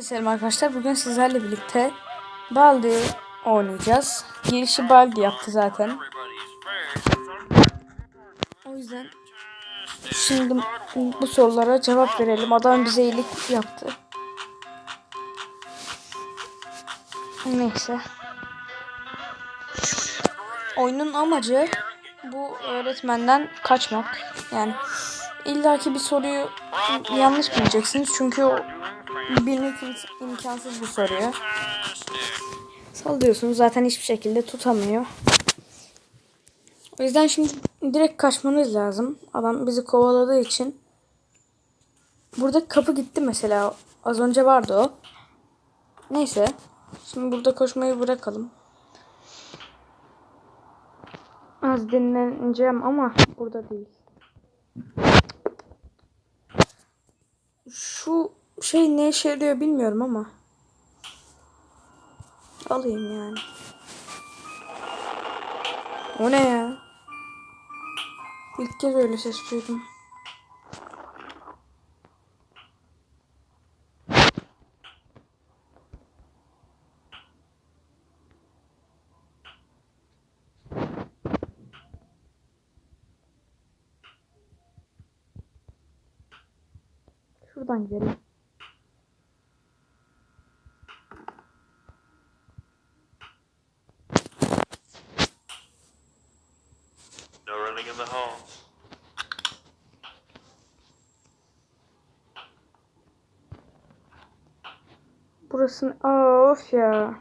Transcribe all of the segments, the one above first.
Selam arkadaşlar. Bugün sizlerle birlikte Baldi oynayacağız. Girişi Baldi yaptı zaten. O yüzden şimdi bu sorulara cevap verelim. Adam bize iyilik yaptı. Neyse. Oyunun amacı bu öğretmenden kaçmak. Yani illaki bir soruyu yanlış bileceksiniz çünkü bilmek imkansız bu soruyu. Sallıyorsunuz zaten hiçbir şekilde tutamıyor. O yüzden şimdi direkt kaçmanız lazım. Adam bizi kovaladığı için. Burada kapı gitti mesela. Az önce vardı o. Neyse. Şimdi burada koşmayı bırakalım. Az dinleneceğim ama burada değil. Şu şey ne işe yarıyor bilmiyorum ama. Alayım yani. O ne ya? İlk kez öyle ses duydum. Şuradan gidelim. Burası Aa, of ya.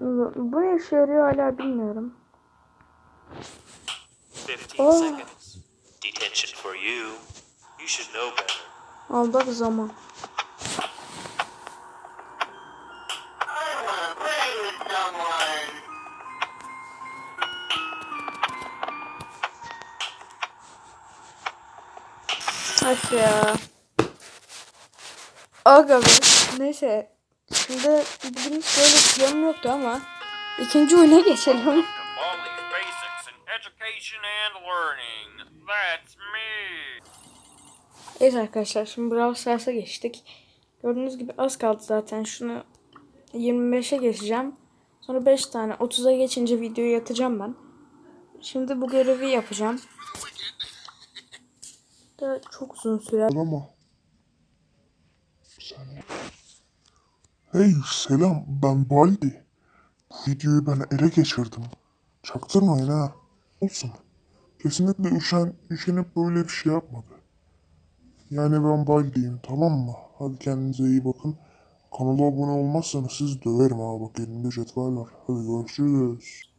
Bu ne işe yarıyor hala bilmiyorum. 15 Oh. seconds. Detention Of ya. Aga. Neyse. Şimdi bugün hiç böyle planım yoktu ama ikinci oyuna geçelim. Evet arkadaşlar şimdi Brawl Stars'a geçtik. Gördüğünüz gibi az kaldı zaten. Şunu 25'e geçeceğim. Sonra 5 tane 30'a geçince videoyu atacağım ben. Şimdi bu görevi yapacağım. Da çok uzun sürer. ama. Hey selam ben Baldi. Bu videoyu ben ele geçirdim. Çaktırmayın ha. Olsun. Kesinlikle üşen, üşenip böyle bir şey yapmadı. Yani ben Baldi'yim tamam mı? Hadi kendinize iyi bakın. Kanala abone olmazsanız sizi döverim ha bak elimde cetvel var. Hadi görüşürüz.